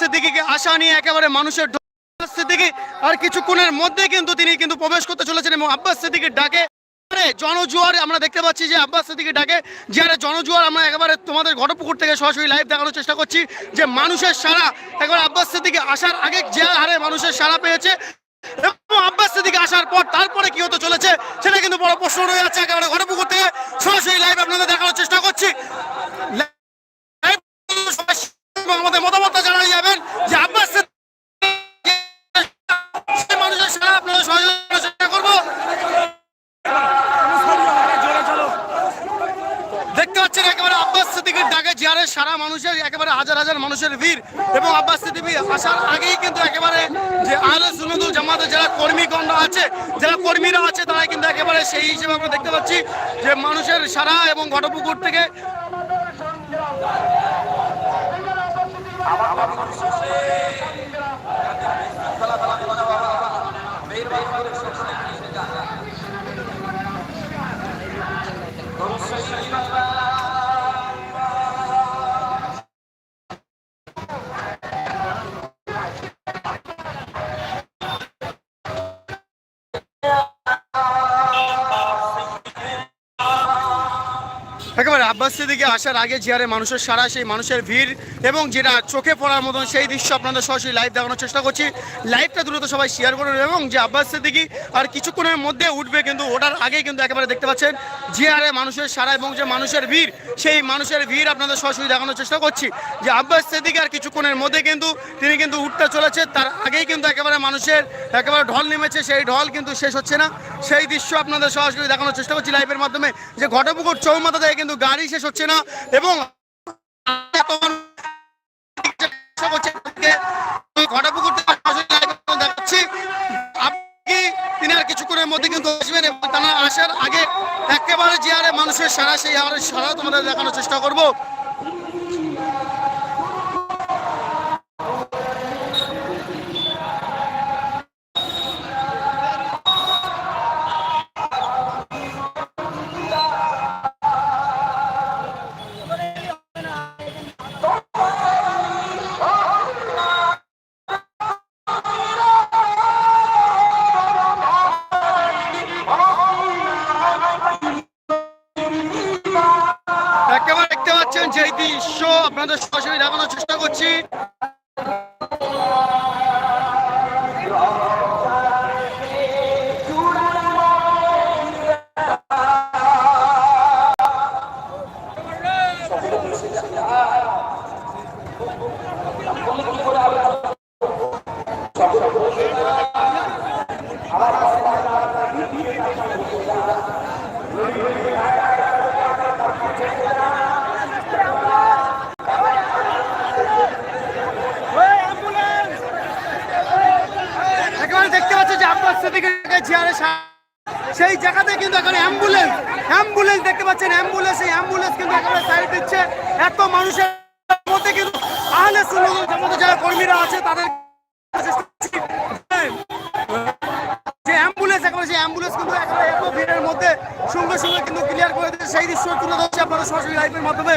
সিদ্দিকিকে আশা নিয়ে একেবারে মানুষের সিদ্দিকি আর কিছুক্ষণের মধ্যে কিন্তু তিনি কিন্তু প্রবেশ করতে চলেছেন এবং আব্বাস সিদ্দিকির ডাকে। আমরা দেখতে পাচ্ছি যে আব্বাস সিদ্দিকির ডাকে। আমরা একেবারে তোমাদের ঘটপুকুর থেকে সরাসরি লাইভ দেখানোর চেষ্টা করছি যে মানুষের সারা, একবার আব্বাস সিদ্দিকি আসার আগে যে হারে মানুষের সারা পেয়েছে এবং আব্বাস সিদ্দিকি আসার পর তারপরে কি হতে চলেছে, সেটা কিন্তু বড় প্রশ্ন রয়ে যাচ্ছে একেবারে ঘটপুকুর সিদ্দিকের ডাকে জিয়ারের সারা মানুষের, একেবারে হাজার হাজার মানুষের ভিড়। এবং আব্বাস সিদ্দিকি আসার আগেই কিন্তু একেবারে যে আহলে সুন্নতুল জামাতের যারা কর্মীগণরা আছে, যারা কর্মীরা আছে তারা কিন্তু একেবারে সেই হিসেবে আমরা দেখতে পাচ্ছি যে মানুষের সারা এবং ঘটপুকুর থেকে Yeah. একেবারে আব্বাস সিদ্দিকি আসার আগে জিয়ারে মানুষের সারা, সেই মানুষের ভিড় এবং যেটা চোখে পড়ার মতন সেই দৃশ্য আপনাদের সরাসরি লাইভ দেখানোর চেষ্টা করছি। লাইভটা দ্রুত সবাই শেয়ার করুন এবং যে আব্বাস সিদ্দিকি আর কিছুক্ষণের মধ্যে উঠবে কিন্তু ওটার আগেই কিন্তু একেবারে দেখতে পাচ্ছেন জিয়ারে মানুষের সারা এবং যে মানুষের ভিড়, সেই মানুষের ভিড় আপনাদের সরাসরি দেখানোর চেষ্টা করছি। যে আব্বাস সিদ্দিকি আর কিছুক্ষণের মধ্যে কিন্তু তিনি কিন্তু উঠতে চলেছে, তার আগেই কিন্তু একেবারে মানুষের একেবারে ঢল নেমেছে, সেই ঢল কিন্তু শেষ হচ্ছে না। সেই দৃশ্য আপনাদের সরাসরি দেখানোর চেষ্টা করছি লাইভের মাধ্যমে। যে ঘটপুকুর চৌমাথা থেকে কিন্তু গাড়ি শেষ হচ্ছে না এবং কিছুক্ষণের মধ্যে কিন্তু আসবেন এবং তারা আসার আগে একেবারে যে মানুষের সারা সেই হারে সারা তোমাদের দেখানোর চেষ্টা করব। পাচ্ছেন যে দৃশ্য আপনাদের সরাসরি দেখানোর চেষ্টা করছি। একেবারে দেখতে যে আব্বাস সিদ্দিকের চেয়ারে সেই জায়গাতে কিন্তু এখন অ্যাম্বুলেন্স অ্যাম্বুলেন্স দেখতে পাচ্ছেন অ্যাম্বুলেন্স এই অ্যাম্বুলেন্স কিন্তু একেবারে সাইড দিচ্ছে। এত মানুষের মধ্যে কিন্তু আহলে জামাতের যারা কর্মীরা আছে, তাদের যে অ্যাম্বুলেন্স সেই অ্যাম্বুলেন্স কিন্তু এত ভিড়ের মধ্যে কিন্তু ক্লিয়ার করে সেই দৃশ্য তুলে ধরছে আপনারা সরাসরি লাইভের মাধ্যমে।